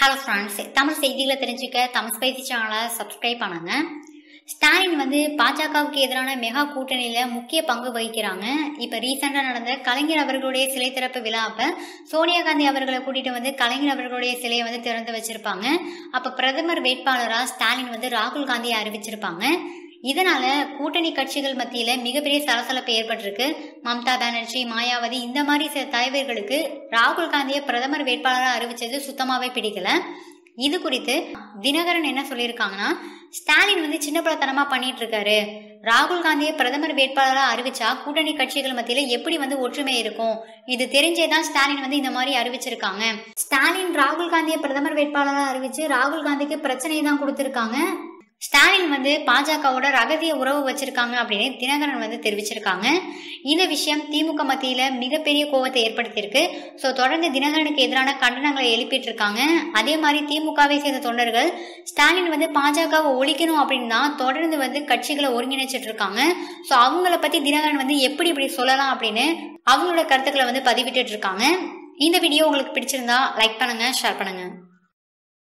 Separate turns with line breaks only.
Hello friends Tamil செய்திகளை தெரிஞ்சுக்க Tamil spicy சேனலை சப்ஸ்கிரைப் பண்ணுங்க. ஸ்டாலின் வந்து பாஜகவுக்கு எதிரான மெகா கூட்டணியில் முக்கிய பங்கு வகிக்கிறாங்க. இப்போ ரீசெண்டாக நடந்த கலைஞர் அவர்களுடைய சிலை திறப்பு விழாப்ப சோனியா காந்தி அவர்களை கூட்டிகிட்டு வந்து கலைஞர் அவர்களுடைய சிலையை வந்து திறந்து வச்சுருப்பாங்க. அப்போ பிரதமர் வேட்பாளராக ஸ்டாலின் வந்து ராகுல் காந்தியை அறிவிச்சிருப்பாங்க. இதனால கூட்டணி கட்சிகள் மத்தியில மிகப்பெரிய சலசலப்பு ஏற்பட்டிருக்கு. மம்தா பானர்ஜி மாயாவதி இந்த மாதிரி சில தலைவர்களுக்கு ராகுல் காந்தியை பிரதமர் வேட்பாளராக அறிவிச்சது சுத்தமாவே பிடிக்கல. இது குறித்து தினகரன் என்ன சொல்லியிருக்காங்கன்னா ஸ்டாலின் வந்து சின்ன பிள்ளைத்தனமா பண்ணிட்டு இருக்காரு ராகுல் காந்தியை பிரதமர் வேட்பாளராக அறிவிச்சா கூட்டணி கட்சிகள் மத்தியில எப்படி வந்து ஒற்றுமை இருக்கும்? இது தெரிஞ்சேதான் ஸ்டாலின் வந்து இந்த மாதிரி அறிவிச்சிருக்காங்க. ஸ்டாலின் ராகுல் காந்தியை பிரதமர் வேட்பாளராக அறிவிச்சு ராகுல் காந்திக்கு பிரச்சனையை தான் கொடுத்திருக்காங்க. ஸ்டாலின் வந்து பாஜகவோட ரகசிய உறவு வச்சிருக்காங்க அப்படின்னு தினகரன் வந்து தெரிவிச்சிருக்காங்க. இந்த விஷயம் திமுக மத்தியில மிகப்பெரிய கோபத்தை ஏற்படுத்தியிருக்கு. ஸோ தொடர்ந்து தினகரனுக்கு எதிரான கண்டனங்களை எழுப்பிட்டு இருக்காங்க அதே மாதிரி திமுகவை சேர்ந்த தொண்டர்கள் ஸ்டாலின் வந்து பாஜகவை ஒழிக்கணும் அப்படின்னு தான் தொடர்ந்து வந்து கட்சிகளை ஒருங்கிணைச்சிட்டு இருக்காங்க ஸோ அவங்கள பத்தி தினகரன் வந்து எப்படி இப்படி சொல்லலாம் அப்படின்னு அவங்களோட கருத்துக்களை வந்து பதிவிட்டு இருக்காங்க இந்த வீடியோ உங்களுக்கு பிடிச்சிருந்தா லைக் பண்ணுங்க ஷேர் பண்ணுங்க.